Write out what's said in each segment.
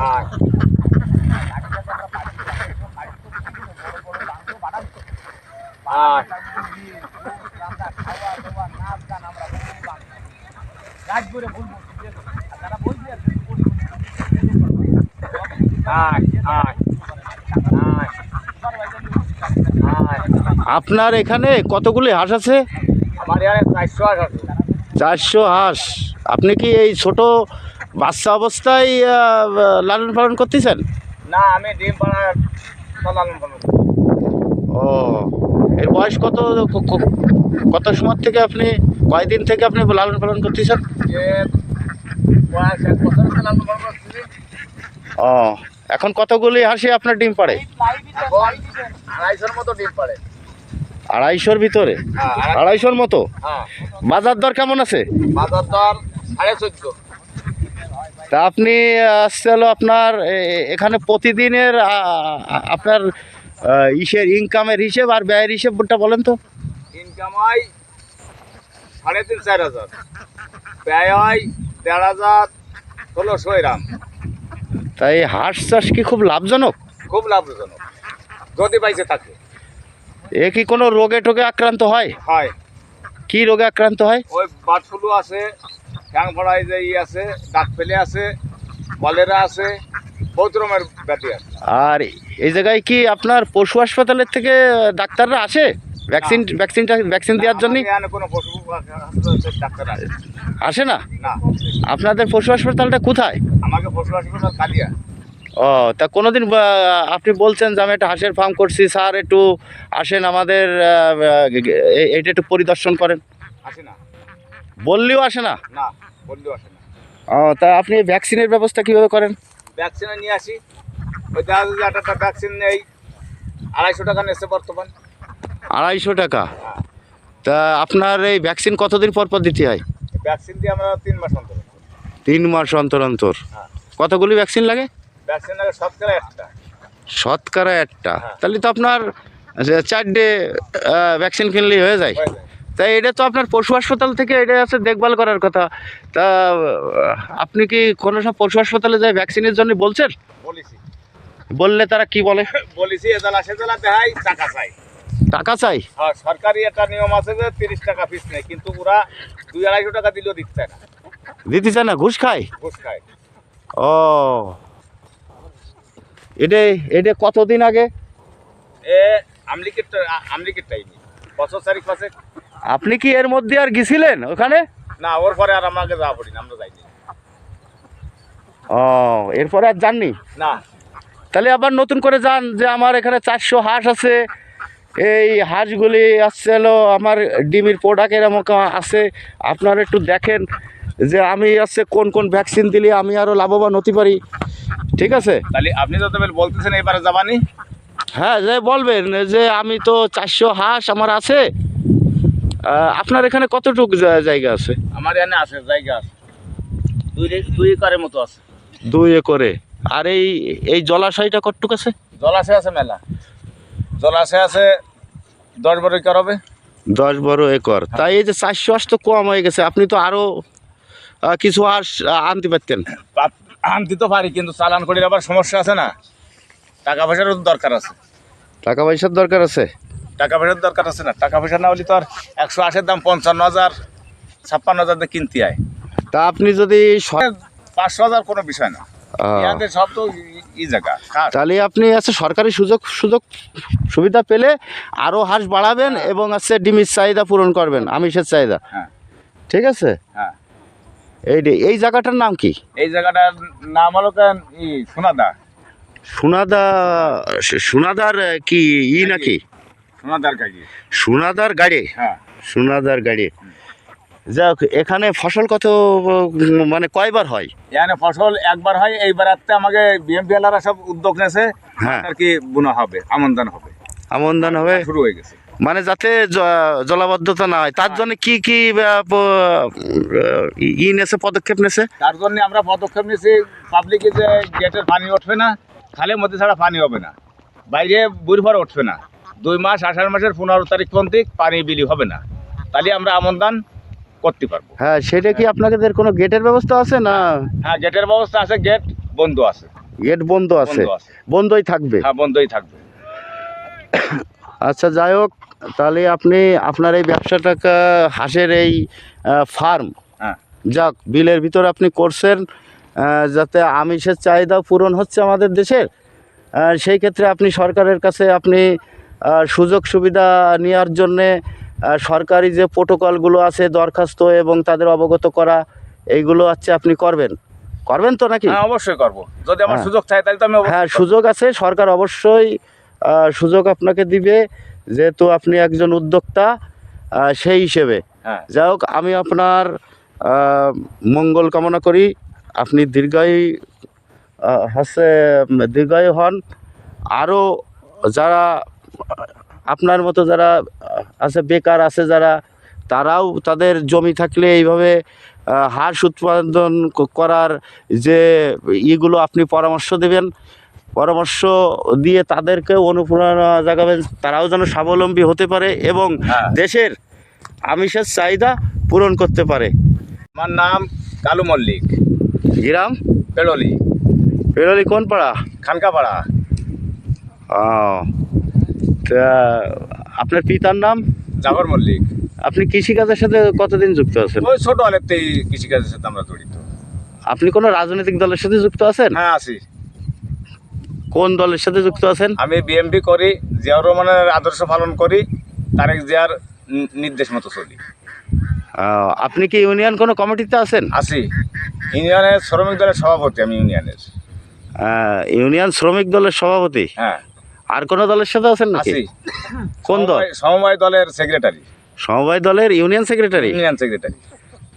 আয় আপনার এখানে কতগুলি হাঁস আছে? আমার এখানে চারশো আট আছে। চারশো হাঁস। আপনি কি এই ছোট বাচ্চা অবস্থায় লালন পালন করতেছেন? না আমি ডিম পাড়ার লালন পালন ও এর বয়স কত কত সময় থেকে আপনি কয়দিন থেকে আপনি লালন পালন করতেছেন? ও এখন কতগুলি হাঁসি আপনার ডিম পাড়ে? আড়াইশোর মতো ডিম পাড়ে। আড়াইশোর ভিতরে? হ্যাঁ আড়াইশোর মতো? হ্যাঁ। বাজার দর কেমন আছে? বাজার দর সাড়ে চোদ্দ। তা আপনি আসছে হলো আপনার এখানে প্রতিদিনের আপনার ইসের ইনকামের হিসেব আর ব্যয়ের হিসেবটা বলেন তো। ইনকাম হয় সাড়ে তিন চার হাজার। ব্যয় হয় দেড় হাজার ষোলোশো এরাম তাই হাঁস চাষ কি খুব লাভজনক? খুব লাভজনক। যদি পাইছে থাকে। এ কি কোনো রোগে টোগে আক্রান্ত হয়? হয়। কি রোগে আক্রান্ত হয়? ওই বার্ড ফ্লু আছে ঠ্যাং ফড়াই যে ই আছে দাঁত ফেলে আছে কলেরা আছে বহুত রকমের ব্যাধি আছে। আর এই জায়গায় কি আপনার পশু হাসপাতালের থেকে ডাক্তাররা আসে? ভ্যাকসিন ভ্যাকসিনটা ভ্যাকসিন দেওয়ার জন্য কোনো পশু ডাক্তার আছে আসে না? না। আপনাদের পশু হাসপাতালটা কোথায়? আমাকে পশু হাসপাতাল কালিয়া। ও তা কোনোদিন আপনি বলছেন যে আমি একটা হাঁসের ফার্ম করছি স্যার একটু আসেন আমাদের এটা একটু পরিদর্শন করেন। আসে না। বললেও আসে না? না বললেও আসে না। ও তা আপনি ভ্যাকসিনের ব্যবস্থা কীভাবে করেন? ভ্যাকসিনে নিয়ে আসি। ওই দেখা একটা ভ্যাকসিন নেই। আড়াইশো টাকা নিচ্ছে বর্তমান। আড়াইশো টাকা? তা আপনার এই ভ্যাকসিন কতদিন পর পর দিতে হয়? ভ্যাকসিন দিয়ে আমরা তিন মাস অন্তর। তিন মাস অন্তর অন্তর। হ্যাঁ। কতগুলি ভ্যাকসিন লাগে? ভ্যাকসিন লাগে শতকরা একটা। শতকরা একটা। হ্যাঁ। তাহলে তো আপনার যে চারটে ভ্যাকসিন কিনলেই হয়ে যায়। তাই এটা তো আপনার পশু হাসপাতাল থেকে এটা আছে দেখভাল করার কথা। তা আপনি কি কোনো সব পশু হাসপাতালে যায় ভ্যাকসিনের জন্য বলছেন? বলেছি। বললে তারা কি বলে? বলেছি এ জেলা সে জেলা দেখাই টাকা চাই। টাকা চাই? হ্যাঁ সরকারি একটা নিয়ম আছে যে তিরিশ টাকা ফিস নেই কিন্তু ওরা দুই আড়াইশো টাকা দিলেও দিতে চায় না। দিতে চায় না ঘুষ খায়? ঘুষ খায়। ও। এটা এটা কতদিন আগে? এ আমলিকের আমলিকের টাইমে বছর চারিক পাশে আপনি কি এর মধ্যে আর গেছিলেন ওখানে? না ওর পরে আর আমাকে যাওয়া পড়ি না আমরা যাইনি। ও এরপরে আর যাননি? না। তাহলে আবার নতুন করে যান যে আমার এখানে চারশো হাঁস আছে এই হাঁসগুলি আসছে হলো আমার ডিমির প্রোডাক্ট এরকম আছে। আপনারা একটু দেখেন যে আমি আছে কোন কোন ভ্যাকসিন দিলে আমি আরও লাভবান হতে পারি। ঠিক আছে? তাহলে আপনি তো তবে বলতেছেন এবারে যাবানি? হ্যাঁ যে বলবেন যে আমি তো চারশো হাঁস আমার আছে আপনার এখানে কতটুকু জায়গা আছে? আমার এখানে আছে জায়গা আছে। দুই দুই একরের মতো আছে। দুই একরে। আর এই এই জলাশয়টা কতটুকু আছে? জলাশয় আছে মেলা। জলাশয় আছে দশ বারো একর হবে। দশ বারো একর। তাই এই যে চারশো হাঁস তো কম হয়ে গেছে। আপনি তো আরও কিছু আহ, আনতে পারতেন। আনতে তো পারি কিন্তু চালান করির আবার সমস্যা আছে না। টাকা পয়সারও দরকার আছে। টাকা পয়সার দরকার আছে? টাকা পয়সার দরকার আছে না। টাকা পয়সা না হলে তো আর একশো আশের দাম পঞ্চান্ন হাজার ছাপ্পান্ন হাজার দিয়ে কিনতে হয়। তা আপনি যদি পাঁচশো হাজার কোনো বিষয় না। সব তো ই- জায়গা। তাহলে আপনি আছে সরকারি সুযোগ সুযোগ সুবিধা পেলে আরও হাঁস বাড়াবেন এবং আছে ডিমির চাহিদা পূরণ করবেন আমিষের চাহিদা। হ্যাঁ। ঠিক আছে? হ্যাঁ। এই এই জায়গাটার নাম কি? এই জায়গাটার নাম হলো সোনাদা। সোনাদা সোনাদার কি ই নাকি? সোনাদার কাকি সোনাদার গাড়ি? হ্যাঁ। সোনাদার গাড়ি। যাক এখানে ফসল কত মানে কয়বার হয়? এখানে ফসল একবার হয় এইবার আত্মে আমাকে বিএমপি এলারা সব উদ্যোগ নেছে হ্যাঁ। আর কি বোনা হবে আমন্দান হবে। আমন্দান হবে? শুরু হয়ে গেছে। মানে যাতে জলাবদ্ধতা না হয় তার জন্য কি কি ই- নেছে পদক্ষেপ নেছে তার জন্য আমরা পদক্ষেপ নিয়েছি পাবলিকে যে গেটের পানি উঠবে না খালের মধ্যে ছাড়া পানি হবে না। বাইরে বুড়ভর উঠবে না। দুই মাস আষাঢ় মাসের পনেরো তারিখ পর্যন্ত পানি বিলি হবে না। তাহলে আমরা আমন্দান করতে পারব। হ্যাঁ সেটা কি আপনাদের কোনো গেটের ব্যবস্থা আছে না? হ্যাঁ গেটের ব্যবস্থা আছে গেট বন্ধ আছে। গেট বন্ধ আছে? বন্ধই থাকবে? হ্যাঁ বন্ধই থাকবে। আচ্ছা যাই হোক তাহলে আপনি আপনার এই ব্যবসাটাকে হাঁসের এই ফার্ম হ্যাঁ। যাক বিলের ভিতর আপনি করছেন যাতে আমিষের চাহিদা পূরণ হচ্ছে আমাদের দেশের সেই ক্ষেত্রে আপনি সরকারের কাছে আপনি সুযোগ সুবিধা নেওয়ার জন্যে সরকারি যে প্রোটোকলগুলো আছে দরখাস্ত এবং তাদের অবগত করা এইগুলো হচ্ছে আপনি করবেন। করবেন তো নাকি? হ্যাঁ অবশ্যই করব। যদি আমার হ্যাঁ। সুযোগ চাই তাহলে তো আমি হ্যাঁ সুযোগ আছে সরকার অবশ্যই সুযোগ আপনাকে দিবে যেহেতু আপনি একজন উদ্যোক্তা সেই হিসেবে। হ্যাঁ। যাই হোক আমি আপনার মঙ্গল কামনা করি। আপনি দীর্ঘায়ু হচ্ছে দীর্ঘায়ু হন। আরও যারা আপনার মতো যারা আছে বেকার আছে যারা তারাও তাদের জমি থাকলে এইভাবে হাঁস উৎপাদন করার যে ইগুলো আপনি পরামর্শ দেবেন পরামর্শ দিয়ে তাদেরকে অনুপ্রেরণা জাগাবেন তারাও যেন স্বাবলম্বী হতে পারে এবং হ্যাঁ। দেশের আমিষের চাহিদা পূরণ করতে পারে। আমার নাম কালু মল্লিক। গ্রাম পেড়লি। পেরলি কোন পাড়া? খানকাপাড়া। ও। তা আপনার পিতার নাম? জাফর মল্লিক। আপনি কৃষিকাজের সাথে কতদিন যুক্ত আছেন? ওই ছোট আলেতেই কৃষিকাজের সাথে আমরা জড়িত। আপনি কোনো রাজনৈতিক দলের সাথে যুক্ত আছেন? হ্যাঁ আছি। কোন দলের সাথে যুক্ত আছেন? আমি বিএমপি করি জিয়াউর রহমানের আদর্শ পালন করি তারেক জিয়ার নির্দেশ মতো চলি। আপনি কি ইউনিয়ন কোনো কমিটিতে আছেন? আছি। ইউনিয়নের শ্রমিক দলের সভাপতি আমি ইউনিয়নের। আহ, ইউনিয়ন শ্রমিক দলের সভাপতি? হ্যাঁ। আর কোন দলের সাথে আছেন নাকি? কোন দল? সমবায়- দলের সেক্রেটারি সমবায় দলের ইউনিয়ন সেক্রেটারি ইউনিয়ন সেক্রেটারি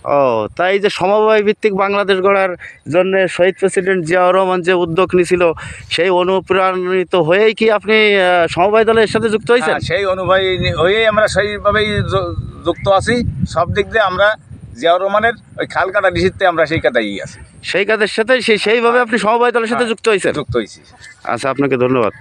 ও তাই যে সমবায় ভিত্তিক বাংলাদেশ গড়ার জন্য শহীদ প্রেসিডেন্ট জিয়াউর রহমান যে উদ্যোগ নিয়েছিল সেই অনুপ্রাণিত হয়েই কি আপনি সমবায় দলের সাথে যুক্ত হয়েছেন? হ্যাঁ, সেই অনুযায়ী হয়েই আমরা সেইভাবেই যুক্ত আছি। সব দিক দিয়ে আমরা জিয়াউর রহমানের ওই খাল কাটা নিষিদ্ধে আমরা সেই কাটাই আছি। সেই কাজের সাথে সেই সেইভাবে আপনি সমবায় দলের সাথে যুক্ত হয়েছেন? যুক্ত হয়েছি। আচ্ছা আপনাকে ধন্যবাদ।